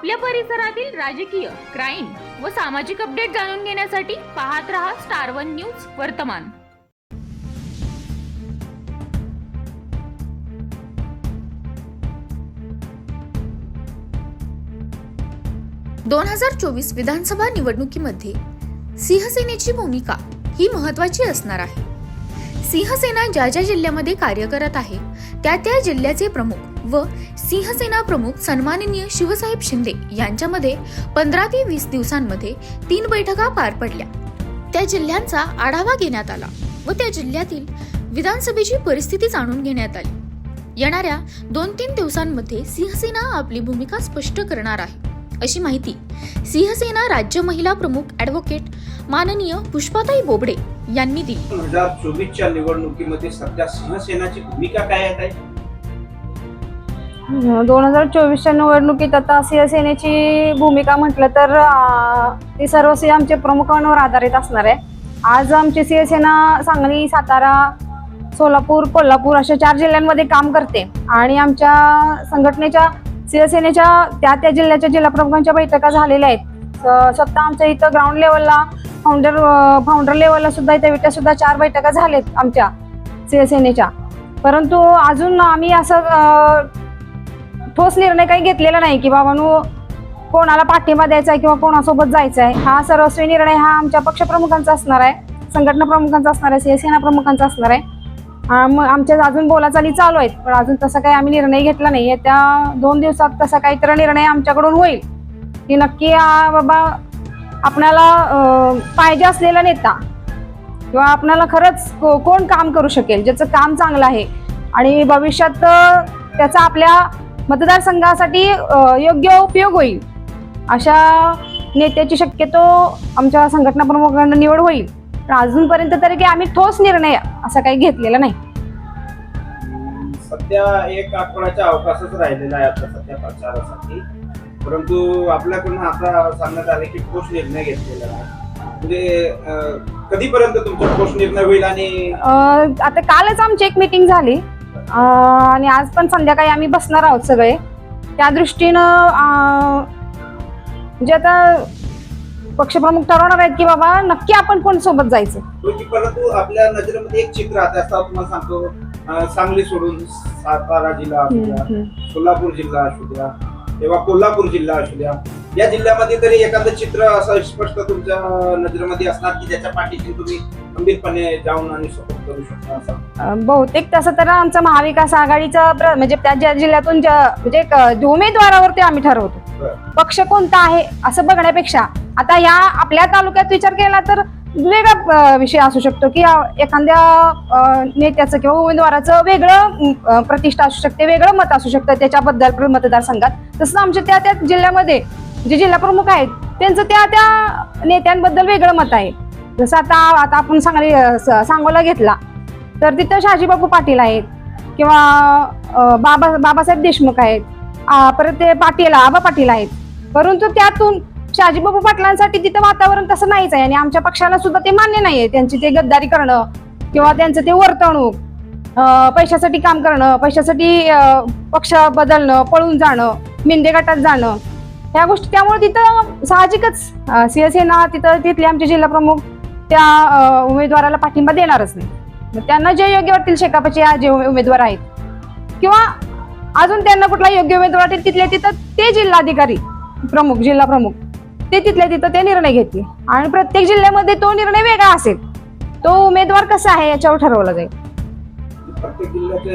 आपल्या परिसरातील राजकीय क्राईम व सामाजिक अपडेट जाणून घेण्यासाठी पाहत रहा स्टार वन न्यूज वर्तमान. दोन हजार चोवीस विधानसभा निवडणुकीमध्ये सिंहसेनेची भूमिका ही महत्वाची असणार आहे. सिंहसेना ज्या ज्या जिल्ह्यामध्ये कार्य करत आहे त्या त्या जिल्ह्याचे प्रमुख व सिंहसेना प्रमुख सन्माननीय शिवसाहेब शिंदे यांच्यामध्ये पंधरा ते वीस दिवसांमध्ये तीन बैठका पार पडल्या. त्या जिल्ह्यांचा आढावा घेण्यात आला व त्या जिल्ह्यातील विधानसभेची परिस्थिती जाणून घेण्यात आली. येणाऱ्या दोन तीन दिवसांमध्ये सिंहसेना आपली भूमिका स्पष्ट करणार आहे अशी माहिती सिंहसेना राज्य महिला प्रमुख ॲडव्होकेट माननीय पुष्पाताई बोबडे यांनी दिली. दोन हजार चोवीसच्या निवडणुकीमध्ये सध्या सिंहसेनाची भूमिका काय आहे दोन हजार चोवीसच्या निवडणुकीत आता शिवसेनेची भूमिका म्हटलं तर ती सर्वस्वी आमच्या प्रमुखांवर आधारित असणार आहे. आज आमची शिवसेना सांगली सातारा सोलापूर कोल्हापूर अशा चार जिल्ह्यांमध्ये काम करते. आणि आमच्या संघटनेच्या शिवसेनेच्या त्या त्या जिल्ह्याच्या जिल्हा प्रमुखांच्या बैठका झालेल्या आहेत. स- स्वतः आमच्या इथं ग्राउंड लेवलला फाउंडर फाउंडर लेवलला सुद्धा इथं विट्या सुद्धा चार बैठका झाल्यात आमच्या शिवसेनेच्या परंतु अजून आम्ही असं ठोस निर्णय काही घेतलेला नाही की बाबांनो कोणाला पाठिंबा द्यायचा आहे किंवा कोणासोबत जायचं आहे. हा सर्वस्वी निर्णय हा आमच्या पक्षप्रमुखांचा असणार आहे संघटना प्रमुखांचा असणार आहे शिवसेना प्रमुखांचा असणार आहे. मग आमच्या अजून बोलाचाली चालू आहेत पण अजून तसा काही आम्ही निर्णय घेतला नाही आहे. त्या दोन दिवसात तसा काहीतरी निर्णय आमच्याकडून होईल. की नक्की हा बाबा आपणाला पाहिजे असलेला नेता किंवा आपणाला खरंच को- कोण काम करू शकेल ज्याचं काम चांगलं आहे. आणि भविष्यात त्याचा आपल्या मतदारसंघासाठी योग्य उपयोग होईल. अशा नेत्याची शक्यतो आमच्या संघटना प्रमुखांना निवड होईल. पण अजूनपर्यंत तरी काही आम्ही ठोस निर्णय असा काही घेतलेला नाही. सध्या एक आठवड्याचा अवकाशच राहिलेला आहे आता सध्या प्रचारासाठी. परंतु आपल्याकडून आता सांगण्यात आले की ठोस निर्णय घेतलेला आहे. म्हणजे कधीपर्यंत तुमचा ठोस निर्णय होईल आणि आता कालच आमची एक मीटिंग झाली. आणि आज पण संध्याकाळी आम्ही बसणार आहोत सगळे. त्या दृष्टीनं म्हणजे आता पक्षप्रमुख ठरवणार आहेत की बाबा नक्की आपण कोण सोबत जायचं? होती, परंतु आपल्या नजरेमध्ये एक चित्र आता असं तुम्हाला सांगतो. सांगली सोडून सातारा जिल्हा सोलापूर जिल्हा असू द्या किंवा कोल्हापूर जिल्हा असू द्या. या जिल्ह्यामध्ये तरी एखादं चित्र असं स्पष्ट तुमच्या नजरेमध्ये असणार की ज्याच्या पाठीशी तुम्ही गंभीरपणे जाऊन आणि सपोर्ट करू शकता असं? अं, बहुतेक तसं तर आमचा महाविकास आघाडीचा म्हणजे त्या ज्या जिल्ह्यातून म्हणजे उमेदवारावरती आम्ही ठरवतो. पक्ष कोणता आहे असं बघण्यापेक्षा आता या आपल्या तालुक्यात विचार केला तर वेगळा विषय असू शकतो की एखाद्या नेत्याचं किंवा उमेदवाराचं वेगळं प्रतिष्ठा असू शकते वेगळं मत असू शकतं त्याच्याबद्दल मतदारसंघात. तसं आमच्या त्या त्या जिल्ह्यामध्ये जे जिल्हा प्रमुख आहेत त्यांचं त्या त्या नेत्यांबद्दल वेगळं मत आहे. जसं आता आता आपण सांगली स- सांगोला घेतला तर तिथं शहाजीबापू पाटील आहेत किंवा बाबा बाबासाहेब देशमुख आहेत. परत ते पाटील आबा पाटील आहेत. परंतु त्यातून शाजीबाबू पाटलांसाठी तिथं वातावरण तसं नाहीच आहे आणि आमच्या पक्षाला सुद्धा ते मान्य नाहीये. त्यांची ते गद्दारी करणं किंवा त्यांचं ते वर्तणूक पैशासाठी काम करणं पैशासाठी पक्ष बदलणं पळून जाणं मिंदे गटात जाणं ह्या गोष्टी त्यामुळे तिथं साहजिकच शिवसेना तिथं तिथले आमचे जिल्हा प्रमुख त्या उमेदवाराला पाठिंबा देणारच नाही. मग त्यांना जे योग्य वाटतील शेकापचे जे उमेदवार आहेत. किंवा अजून त्यांना कुठला योग्य उमेदवार वाटेल तिथले तिथं ते जिल्हाधिकारी प्रमुख जिल्हा प्रमुख. ते तिथल्या तिथं ते निर्णय घेतील. आणि प्रत्येक जिल्ह्यामध्ये तो निर्णय वेगळा असेल. तो उमेदवार कसा आहे याच्यावर ठरवला जाईल. प्रत्येक जिल्ह्याची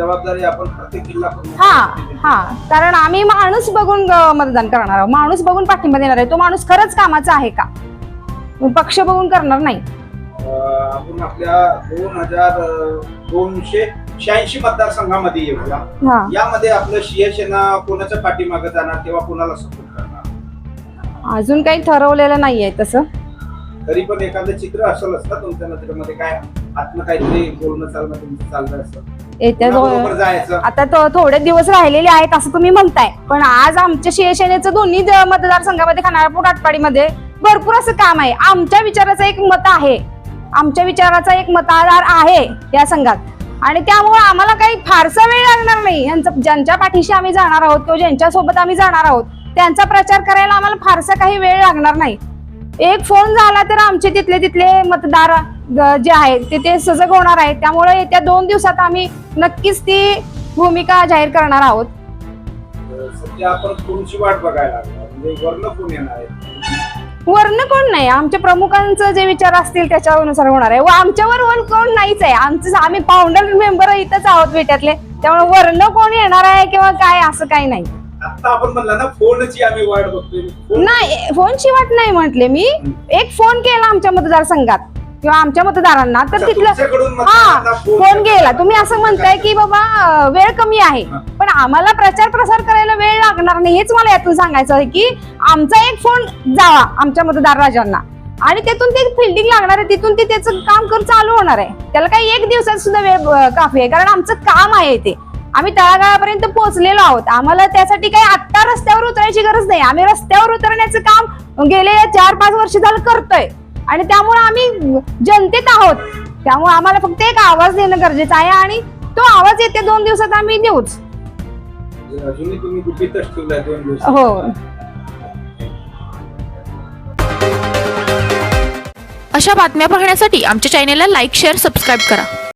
जबाबदारी आपण प्रत्येक जिल्हा प्रमुख- हा हा. कारण आम्ही माणूस बघून अं, मतदान करणार आहोत. माणूस बघून पाठिंबा देणार आहे. तो माणूस खरंच कामाचा आहे का? पक्ष बघून करणार नाही. अं, आपण आपल्या दोन हजार दोनशे शहाऐंशी मतदारसंघामध्ये येऊया. हा. यामध्ये आपलं शिवसेना कोणाच्या पाठीमागे जाणार किंवा कोणाला सपोर्ट अजून काही ठरवलेलं नाहीये तसं. तरी पण एखादं चित्र असेलच ना तुमच्या नजरेमध्ये काय आत्म काहीतरी बोलणं चालणं तुमचं चाललं असतं येत्या दोन बरोबर जायचं. आता तो थोडे दिवस राहिलेले आहेत असं तुम्ही म्हणताय. पण आज आमच्या शिवसेनेचं दोन्ही ज- मतदारसंघामध्ये खानापूर आटपाडीमध्ये भरपूर असं काम आहे. आमच्या विचाराचं एक मत आहे. आमच्या विचाराचा एक मतदार आहे या संघात. आणि त्यामुळे आम्हाला काही फारसा वेळ लागणार नाही. यांचं ज्यांच्या पाठीशी आम्ही जाणार आहोत किंवा ज्यांच्या सोबत आम्ही जाणार आहोत त्यांचा प्रचार करायला आम्हाला फारसा काही वेळ लागणार नाही. एक फोन झाला तर आमचे तिथले तिथले मतदार जे आहेत ते ते सजग होणार आहेत. त्यामुळे येत्या दोन दिवसात आम्ही नक्कीच ती भूमिका जाहीर करणार आहोत. अं, सध्या आपण कोणची वाट बघायला लागला? म्हणजे वर्ण कोण येणार आहे? वर्ण कोण नाही? आमच्या प्रमुखांचं जे विचार असतील त्याच्यानुसार होणार आहे. व आमच्यावर वन कोण नाहीच आहे. आमचं आम्ही फाउंडर मेंबर इथंच आहोत बेट्यातले त्यामुळे वर्ण कोण येणार आहे किंवा काय असं काही नाही. आता आपण म्हणला ना फोनची आम्ही वाट बघतोय. फोन नाही फोनची वाट नाही म्हटले मी. एक फोन केला आमच्या मतदारसंघात किंवा आमच्या मतदारांना तर तिथलं हा फोन गेला. तुम्ही असं म्हणताय की बाबा वेळ कमी आहे. पण आम्हाला प्रचार प्रसार करायला वेळ लागणार नाही हेच मला यातून सांगायचं आहे की आमचा एक फोन जावा आमच्या मतदार राजांना. आणि त्यातून ते फिल्डिंग लागणार आहे तिथून ते त्याचं काम कर चालू होणार आहे. त्याला काही एक दिवसात सुद्धा वेळ काफी आहे. कारण आमचं काम आहे ते. आम्ही तळागाळापर्यंत पोहोचलेलो आहोत. आम्हाला त्यासाठी काही आत्ता रस्त्यावर उतरायची गरज नाही. आम्ही रस्त्यावर उतरण्याचं काम गेले चार पाच वर्ष झालं करतोय. आणि त्यामुळे आम्ही जनतेत आहोत. त्यामुळे आम्हाला फक्त एक आवाज देणं गरजेचं आहे आणि तो आवाज येत्या दोन दिवसात आम्ही देऊच. अजूनही तुम्ही गुपितच ठेवलाय दोन दिवस हो. अशा बातम्या पाहण्यासाठी आमच्या चॅनेलला लाईक शेअर सबस्क्राईब करा.